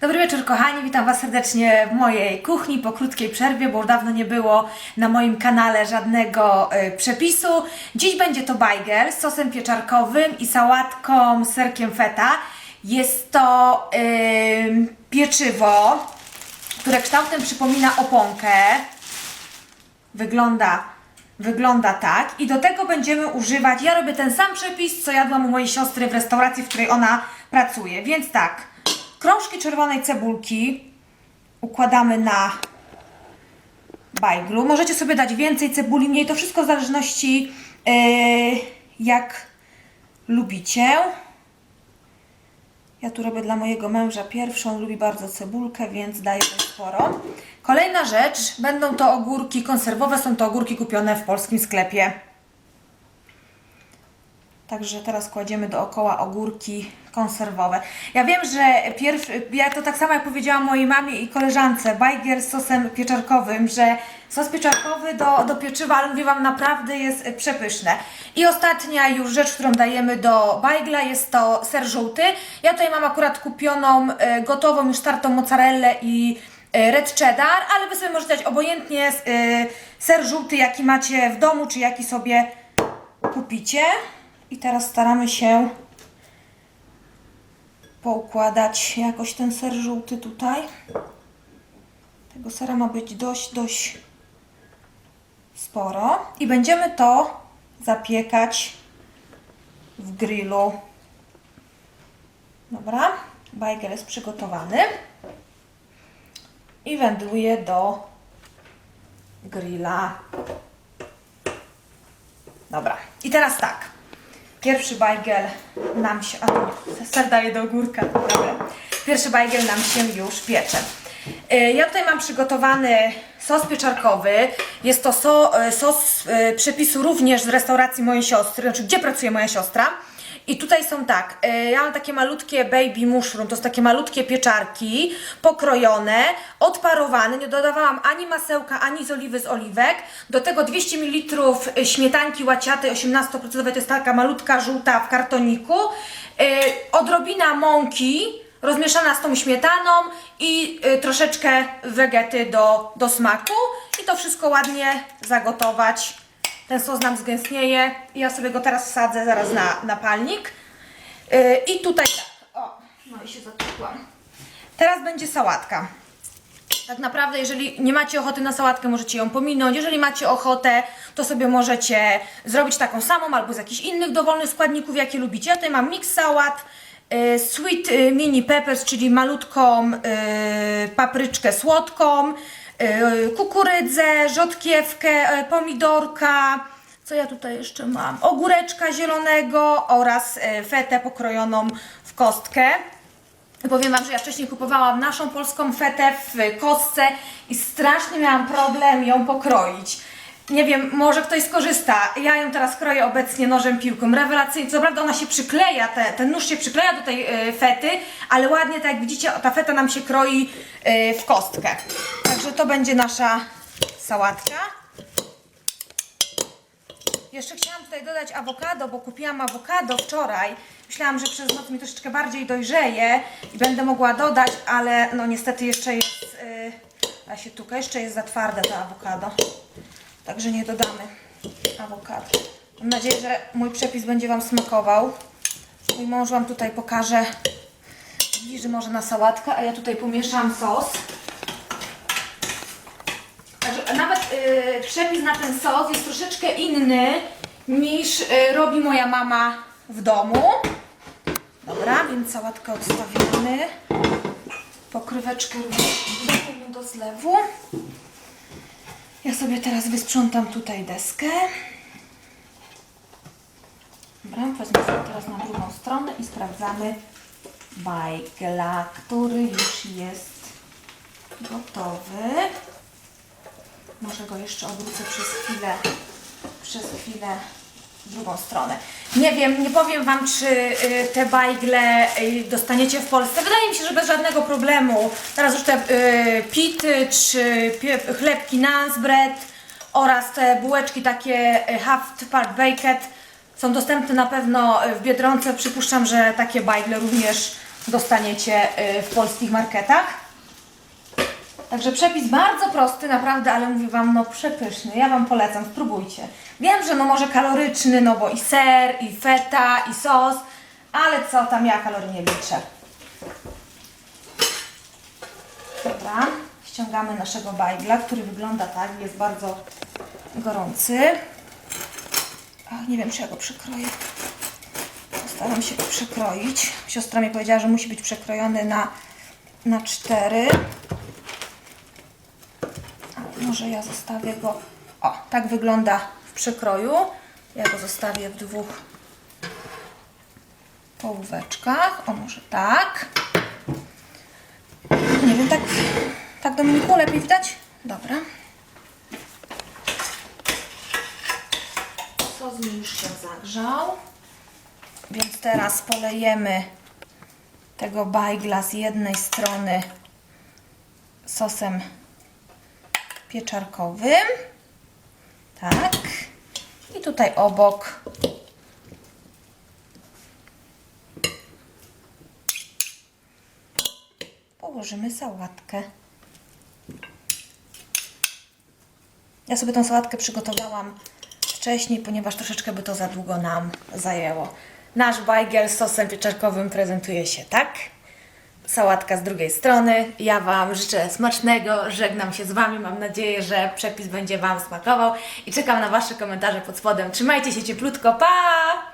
Dobry wieczór kochani, witam Was serdecznie w mojej kuchni po krótkiej przerwie, bo już dawno nie było na moim kanale żadnego y, przepisu. Dziś będzie to bajger z sosem pieczarkowym i sałatką z serkiem feta. Jest to y, pieczywo które kształtem przypomina oponkę. Wygląda, wygląda tak. I do tego będziemy używać, ja robię ten sam przepis, co jadłam u mojej siostry w restauracji, w której ona pracuje. Więc tak, krążki czerwonej cebulki układamy na bajglu. Możecie sobie dać więcej cebuli, mniej, to wszystko w zależności yy, jak lubicie. Ja tu robię dla mojego męża pierwszą, lubi bardzo cebulkę, więc daję sporo. Kolejna rzecz, będą to ogórki konserwowe, są to ogórki kupione w polskim sklepie. Także teraz kładziemy dookoła ogórki konserwowe. Ja wiem, że pierwszy, ja to tak samo jak powiedziałam mojej mamie i koleżance, bajgier z sosem pieczarkowym, że sos pieczarkowy do, do pieczywa, ale mówię Wam, naprawdę jest przepyszne. I ostatnia już rzecz, którą dajemy do bajgla jest to ser żółty. Ja tutaj mam akurat kupioną e, gotową już tartą mozzarellę i e, red cheddar, ale Wy sobie możecie dać obojętnie e, ser żółty, jaki macie w domu, czy jaki sobie kupicie. I teraz staramy się poukładać jakoś ten ser żółty tutaj. Tego sera ma być dość, dość sporo. I będziemy to zapiekać w grillu. Dobra, bajgel jest przygotowany. I wędruję do grilla. Dobra, i teraz tak. Pierwszy bajgel nam się. A ser do ogórka. Dobra. Pierwszy bajgel nam się już piecze. Y, Ja tutaj mam przygotowany sos pieczarkowy. Jest to so, y, sos y, przepisu również z restauracji mojej siostry, znaczy gdzie pracuje moja siostra. I tutaj są tak, y, ja mam takie malutkie baby mushroom, to są takie malutkie pieczarki, pokrojone, odparowane, nie dodawałam ani masełka, ani z oliwy z oliwek. Do tego 200 ml śmietanki łaciatej 18%, to jest taka malutka żółta w kartoniku. Y, Odrobina mąki, rozmieszana z tą śmietaną i troszeczkę wegety do, do smaku. I to wszystko ładnie zagotować. Ten sos nam zgęstnieje ja sobie go teraz wsadzę zaraz na, na palnik. Yy, I tutaj tak. O, no i się zatupłam. Teraz będzie sałatka. Tak naprawdę, jeżeli nie macie ochoty na sałatkę, możecie ją pominąć. Jeżeli macie ochotę, to sobie możecie zrobić taką samą albo z jakichś innych dowolnych składników, jakie lubicie. Ja tutaj mam mix sałat, y, sweet y, mini peppers, czyli malutką y, papryczkę słodką, kukurydzę, rzodkiewkę, y, pomidorka. Co ja tutaj jeszcze mam? Ogóreczka zielonego oraz y, fetę pokrojoną w kostkę. Powiem Wam, że ja wcześniej kupowałam naszą polską fetę w kostce i strasznie miałam problem ją pokroić. Nie wiem, może ktoś skorzysta. Ja ją teraz kroję obecnie nożem piłką. Rewelacyjnie. Co prawda ona się przykleja, te, ten nóż się przykleja do tej y, fety, ale ładnie, tak jak widzicie, ta feta nam się kroi y, w kostkę. Także to będzie nasza sałatka. Jeszcze chciałam tutaj dodać awokado, bo kupiłam awokado wczoraj. Myślałam, że przez noc mi troszeczkę bardziej dojrzeje i będę mogła dodać, ale no niestety jeszcze jest, yy, a się tuka, jeszcze jest za twarde to awokado. Także nie dodamy awokado. Mam nadzieję, że mój przepis będzie Wam smakował. Mój mąż Wam tutaj pokaże, bliży może na sałatkę, a ja tutaj pomieszam sos. Także nawet y, przepis na ten sos jest troszeczkę inny niż y, robi moja mama w domu. Dobra, więc sałatkę odstawiamy. Pokryweczkę również do zlewu. Ja sobie teraz wysprzątam tutaj deskę. Dobra, wezmę sobie teraz na drugą stronę i sprawdzamy bajgla, który już jest gotowy. Może go jeszcze obrócę przez chwilę, przez chwilę drugą stronę. Nie wiem, nie powiem Wam, czy y, te bajgle y, dostaniecie w Polsce. Wydaje mi się, że bez żadnego problemu. Teraz już te y, pity, czy chlebki Nance Bread oraz te bułeczki takie half part baked są dostępne na pewno w Biedronce. Przypuszczam, że takie bajgle również dostaniecie w polskich marketach. Także przepis bardzo prosty, naprawdę, ale mówię Wam, no przepyszny. Ja Wam polecam, spróbujcie. Wiem, że no może kaloryczny, no bo i ser, i feta, i sos, ale co tam, ja kalorii nie liczę. Dobra, ściągamy naszego bajgla, który wygląda tak, jest bardzo gorący. Ach, nie wiem, czy ja go przekroję. Staram się go przekroić. Siostra mi powiedziała, że musi być przekrojony na, na 4 może ja zostawię go. O, tak wygląda w przekroju. Ja go zostawię w dwóch połóweczkach. O, może tak. Nie wiem, tak, tak Dominiku, lepiej widać? Dobra. Sos mi już się zagrzał. Więc teraz polejemy tego bajgla z jednej strony sosem pieczarkowym. Tak. I tutaj obok położymy sałatkę. Ja sobie tą sałatkę przygotowałam wcześniej, ponieważ troszeczkę by to za długo nam zajęło. Nasz bajgiel z sosem pieczarkowym prezentuje się tak. Sałatka z drugiej strony. Ja Wam życzę smacznego, żegnam się z Wami. Mam nadzieję, że przepis będzie Wam smakował i czekam na Wasze komentarze pod spodem. Trzymajcie się cieplutko, pa!